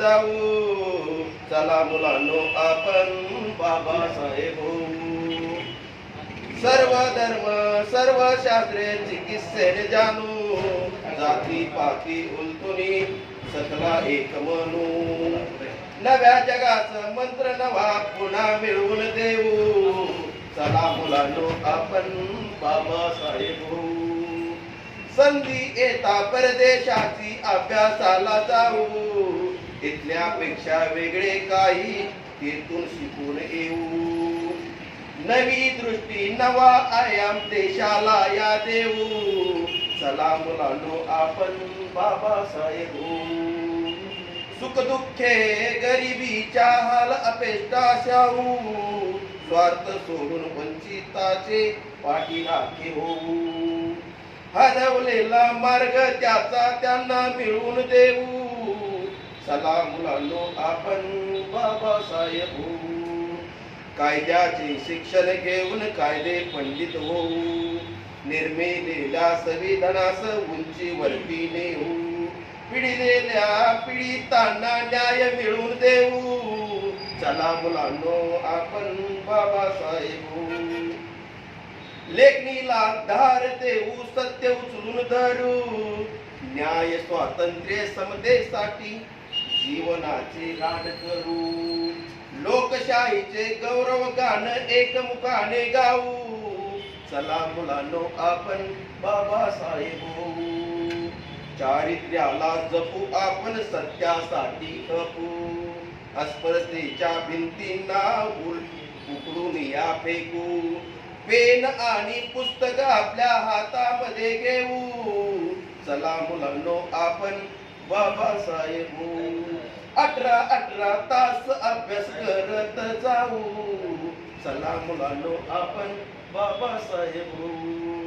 जाऊ. चला मुलांनो आपण बाबासाहेब. होऊ सर्व धर्म सर्व शास्त्रे चिकित्सेने जाणू. जाती पाती उलतुनी सकला एक म्हणू. नव्या जगाचं मंत्र नवा पुन्हा मिळवून देऊ. चला मुलांनो आपण बाबासाहेब. होऊ संधी येता परदेशाची अभ्यासाला जाऊ. इथल्यापेक्षा वेगळे काही तेथून शिकून येऊ. नवी दृष्टी नवा आयाम देशाला या देऊ. चला मुलांनो आपण बाबासाहेब होऊ. सुख दुःखे गरिबीच्या हाल अपेष्टा शाहू. स्वार्थ सोडून वंचिताचे पाठीराखे होऊ. हरवलेला मार्ग त्याचा त्यांना मिळून देऊ. चला मुलांनो आपण बाबासाहेब. होऊ कायद्याचे शिक्षण घेऊन कायदे पंडित होऊ. निर्मिलेल्या संविधानास उंचीवरती नेऊ पिढीलेल्या पीडितांना न्याय मिळवून देऊ. चला मुलांनो आपण बाबासाहेब. होऊ लेखणीला धार देऊ सत्य उचलून धरू. न्याय स्वातंत्र्य समतेसाठी जीवनाचे गाण करू. लोकशाहीचे गौरव गाण एकमुखाने गाऊ. चला मुलांनो आपण बाबासाहेब होऊ. चारित्र्याला जपू आपण सत्यासाठी खपू. अस्पृश्यतेच्या भिंतींना उकडून या फेकू. पेन आणि पुस्तक आपल्या हातामध्ये घेऊ. चला मुलांनो आपण बाबासाहेब होऊ. अठरा अठरा तास अभ्यास करत जाऊ चला मुलांनो आपण बाबासाहेब होऊ.